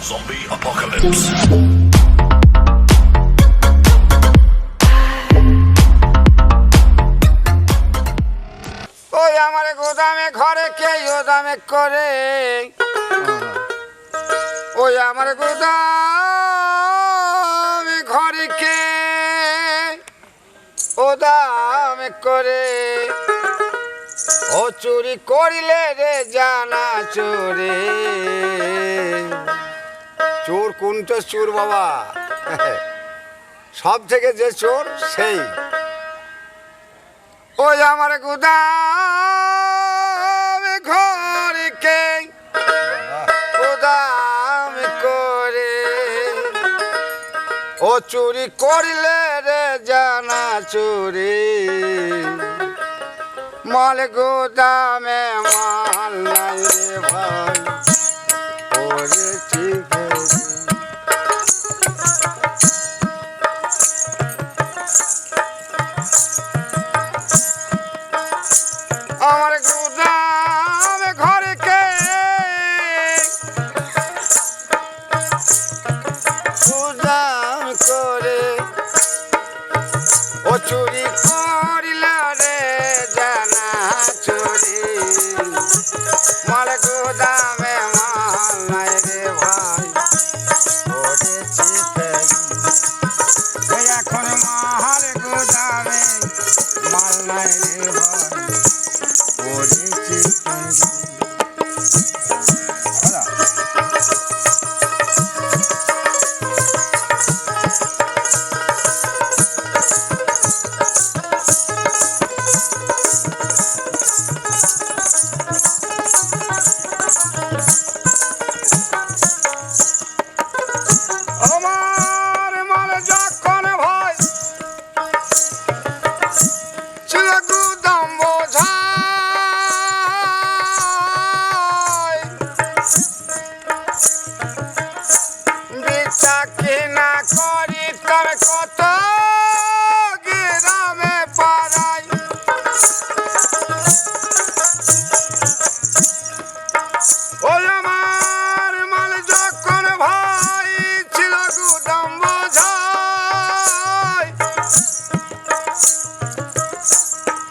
Zombie apocalypse. ওই আমার গোদামে ঘরে কে গোদামে করে? ওই আমার গোদামে ঘরে কে ওদামে করে? ও চুরি করিলে রে জানা চোরে। চোর কোনটা চোর বাবা? সব থেকে যে চোর, সেই। ওই আমার গুদাম গুদাম করে। ও চুরি করিলে রে জানা চুরি। মাল গুদামে মাল নাই রে ভাই ওরে ঠিক বিচা কিনা করি তবে কত গ্রামে পাড়াই ওই আমার মাল যখন ভাই ছিল গুদাম বোঝাই,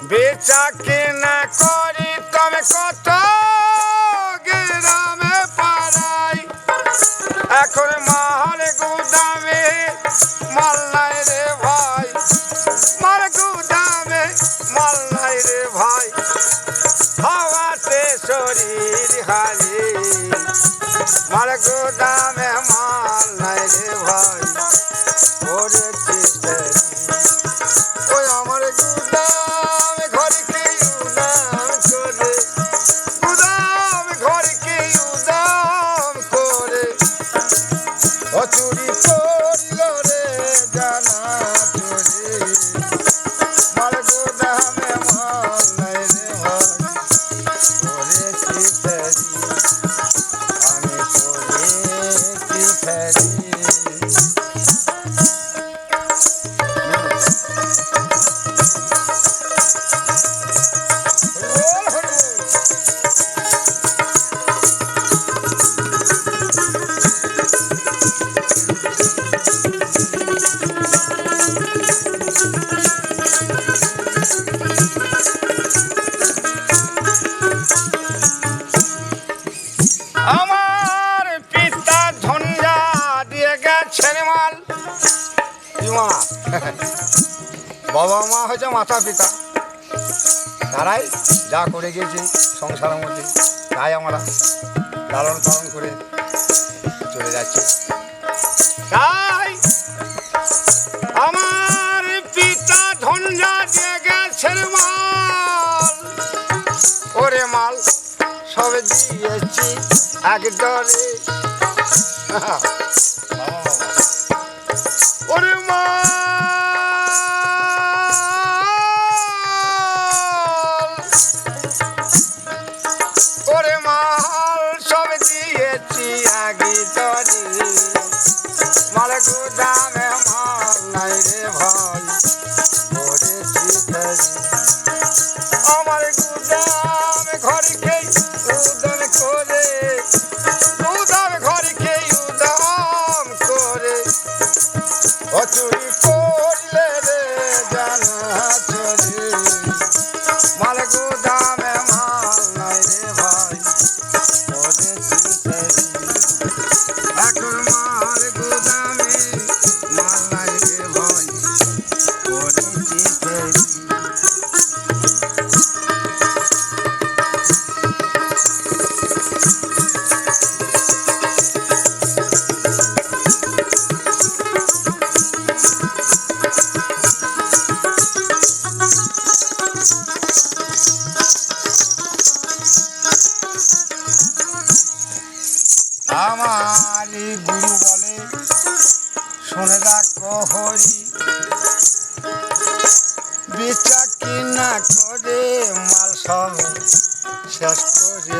বেচা কেনা করি, তবে কত মাল গুদামে বাবা মা হচ্ছে মাতা পিতা। তারাই যা করে গিয়েছে সংসারের মধ্যে, তাই আমরা লালন পালন করে চলে যাচ্ছে। তাই আমার পিতা ধনজা দিয়ে গেছেন মাল। ওরে মাল, সব দিয়েছি এক দরে মাল গুদামে নারী গুরু বলে শোনে রাখো বিচার কি না করে মাল সব শেষ করে